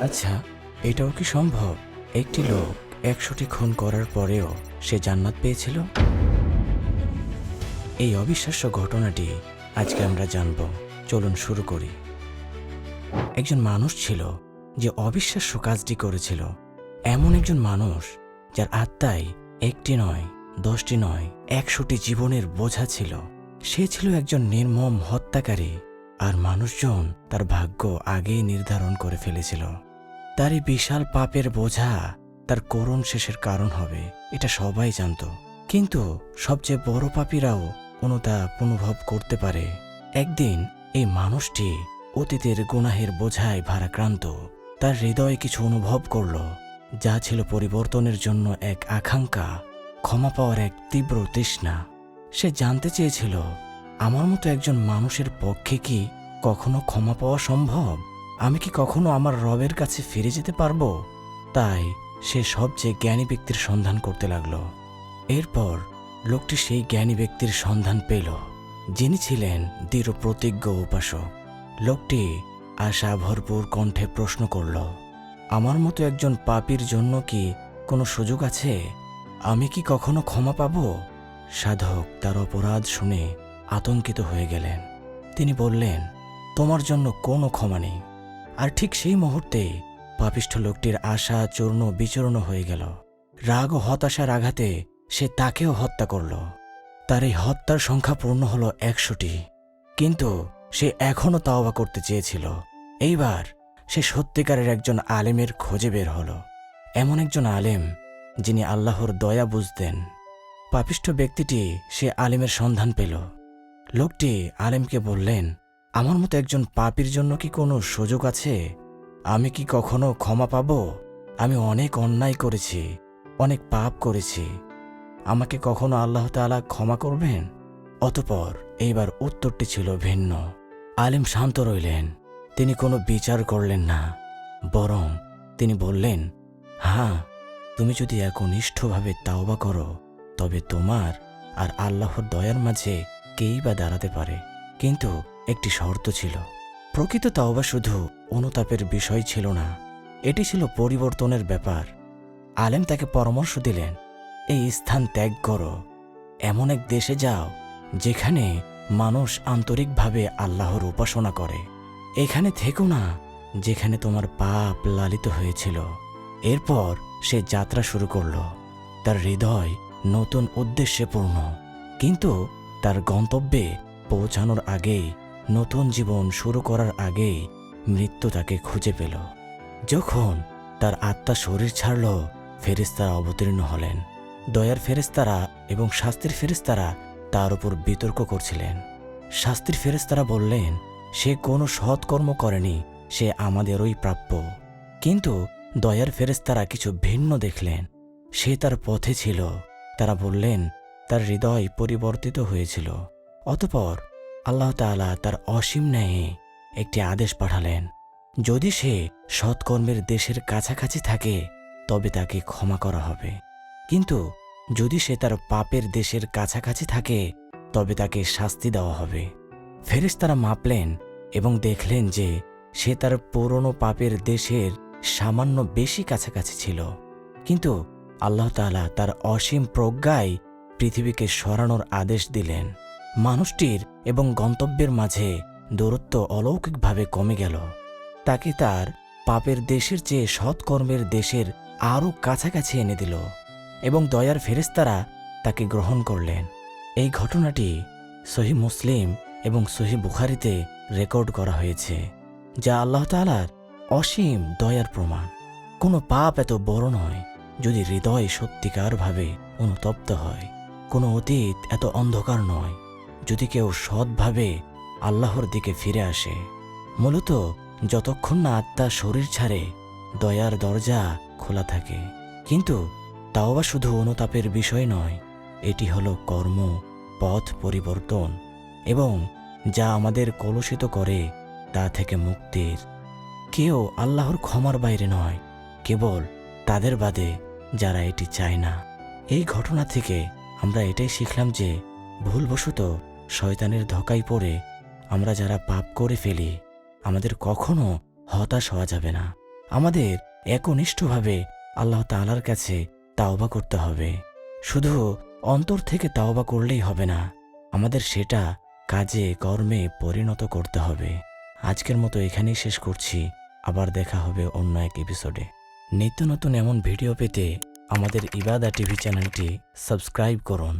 আচ্ছা এটাও কি সম্ভব? একটি লোক একশোটি খুন করার পরেও সে জান্নাত পেয়েছিল? এই অবিশ্বাস্য ঘটনাটি আজকে আমরা জানব। চলুন শুরু করি। একজন মানুষ ছিল যে অবিশ্বাস্য কাজটি করেছিল। এমন একজন মানুষ যার আত্মায় একটি নয়, দশটি নয়, একশোটি জীবনের বোঝা ছিল। সে ছিল একজন নির্মম হত্যাকারী আর মানুষজন তার ভাগ্য আগেই নির্ধারণ করে ফেলেছিল। তার এই বিশাল পাপের বোঝা তার করুণ শেষের কারণ হবে, এটা সবাই জানত। কিন্তু সবচেয়ে বড় পাপীরাও অনুতাপ অনুভব করতে পারে। একদিন এই মানুষটি অতীতের গুনাহের বোঝায় ভারাক্রান্ত। তার হৃদয়ে কিছু অনুভব করল, যা ছিল পরিবর্তনের জন্য এক আকাঙ্ক্ষা, ক্ষমা পাওয়ার এক তীব্র তৃষ্ণা। সে জানতে চেয়েছিল, আমার মতো একজন মানুষের পক্ষে কি কখনো ক্ষমা পাওয়া সম্ভব? আমি কি কখনো আমার রবের কাছে ফিরে যেতে পারব? তাই সে সবচেয়ে জ্ঞানী ব্যক্তির সন্ধান করতে লাগল। এরপর লোকটি সেই জ্ঞানী ব্যক্তির সন্ধান পেল, যিনি ছিলেন দৃঢ় প্রতিজ্ঞ উপাসক। লোকটি আশা ভরপুর কণ্ঠে প্রশ্ন করল, আমার মতো একজন পাপীর জন্য কি কোনো সুযোগ আছে? আমি কি কখনো ক্ষমা পাব? সাধক তার অপরাধ শুনে আতঙ্কিত হয়ে গেলেন। তিনি বললেন, তোমার জন্য কোনো ক্ষমা নেই। আর ঠিক সেই মুহূর্তে পাপিষ্ঠ লোকটির আশা, চূর্ণ, বিচূর্ণ হয়ে গেল। রাগ ও হতাশার আঘাতে সে তাকেও হত্যা করল। তার এই হত্যার সংখ্যা পূর্ণ হল একশোটি। কিন্তু সে এখনও তাওবা করতে চেয়েছিল। এইবার সে সত্যিকারের একজন আলেমের খোঁজে বের হল। এমন একজন আলেম যিনি আল্লাহর দয়া বুঝতেন। পাপিষ্ঠ ব্যক্তিটি সে আলেমের সন্ধান পেল। লোকটি আলেমকে বললেন আমার মতো একজন পাপীর জন্য কি কোনো সুযোগ আছে? আমি কি কখনো ক্ষমা পাব? আমি অনেক অন্যায় করেছি, অনেক পাপ করেছি। আমাকে কখনো আল্লাহ তাআলা ক্ষমা করবেন? অতপর এইবার উত্তরটি ছিল ভিন্ন। আলিম শান্ত রইলেন। তিনি কোনো বিচার করলেন না, বরং তিনি বললেন হ্যাঁ তুমি যদি একনিষ্ঠভাবে তাওবা করো, তবে তোমার আর আল্লাহর দয়ার মাঝে কেই বা দাঁড়াতে পারে? কিন্তু একটি শর্ত ছিল। প্রকৃত তাওবা শুধু অনুতাপের বিষয় ছিল না, এটি ছিল পরিবর্তনের ব্যাপার। আলেম তাকে পরামর্শ দিলেন, এই স্থান ত্যাগ করো। এমন এক দেশে যাও, যেখানে মানুষ আন্তরিকভাবে আল্লাহর উপাসনা করে। এখানে থেকো না, যেখানে তোমার পাপ লালিত হয়েছিল। এরপর সে যাত্রা শুরু করল। তার হৃদয় নতুন উদ্দেশ্যে পূর্ণ, কিন্তু তার গন্তব্যে পৌঁছানোর আগেই নতুন জীবন শুরু করার আগেই মৃত্যু তাকে খুঁজে পেল। যখন তার আত্মা শরীর ছাড়ল ফেরিস্তারা অবতীর্ণ হলেন। দয়ার ফেরেস্তারা এবং শাস্তির ফেরেস্তারা তার উপর বিতর্ক করছিলেন। শাস্তির ফেরেস্তারা বললেন, সে কোনো সৎকর্ম করেনি, সে আমাদেরই প্রাপ্য। কিন্তু দয়ার ফেরেস্তারা কিছু ভিন্ন দেখলেন। সে তার পথে ছিল। তারা বললেন, তার হৃদয় পরিবর্তিত হয়েছিল। অতপর আল্লাহ তাআলা তার অসীম ন্যায়ে একটি আদেশ পাঠালেন। যদি সে সৎকর্মের দেশের কাছাকাছি থাকে, তবে তাকে ক্ষমা করা হবে। কিন্তু যদি সে তার পাপের দেশের কাছাকাছি থাকে, তবে তাকে শাস্তি দেওয়া হবে। ফেরেশতারা মাপলেন এবং দেখলেন যে সে তার পুরনো পাপের দেশের সামান্য বেশি কাছাকাছি ছিল। কিন্তু আল্লাহ তাআলা তার অসীম প্রজ্ঞায় পৃথিবীকে সরানোর আদেশ দিলেন। মানুষটির এবং গন্তব্যের মাঝে দূরত্ব অলৌকিকভাবে কমে গেল। তাকে তার পাপের দেশের চেয়ে সৎকর্মের দেশের আরও কাছাকাছি এনে দিল এবং দয়ার ফেরেস্তারা তাকে গ্রহণ করলেন। এই ঘটনাটি সহি মুসলিম এবং সহি বুখারিতে রেকর্ড করা হয়েছে, যা আল্লাহ তালার অসীম দয়ার প্রমাণ। কোনো পাপ এত বড় নয় যদি হৃদয় সত্যিকারভাবে অনুতপ্ত হয়। কোনো অতীত এত অন্ধকার নয়। যদি কেউ সৎভাবে আল্লাহর দিকে ফিরে আসে, মূলত যতক্ষণ না আত্মা শরীর ছাড়ে, দয়ার দরজা খোলা থাকে। কিন্তু তাও বা শুধু অনুতাপের বিষয় নয়, এটি হলো কর্ম, পথ পরিবর্তন এবং যা আমাদের কলুষিত করে, তা থেকে মুক্তির। কেউ আল্লাহর ক্ষমার বাইরে নয়, কেবল তাদের বাদে যারা এটি চায় না। এই ঘটনা থেকে আমরা এটাই শিখলাম যে ভুলবশত শয়তানের ধকাই পড়ে আমরা যারা পাপ করে ফেলি, আমাদের কখনো হতাশ হওয়া যাবে না। আমাদের একনিষ্ঠভাবে আল্লাহ তাআলার কাছে তাওবা করতে হবে। শুধু অন্তর থেকে তাওবা করলেই হবে না, আমাদের সেটা কাজে, কর্মে পরিণত করতে হবে। আজকের মতো এখানেই শেষ করছি। আবার দেখা হবে অন্য এক এপিসোডে নিত্য নতুন এমন ভিডিও পেতে আমাদের ইবাদা টিভি চ্যানেলটি সাবস্ক্রাইব করুন।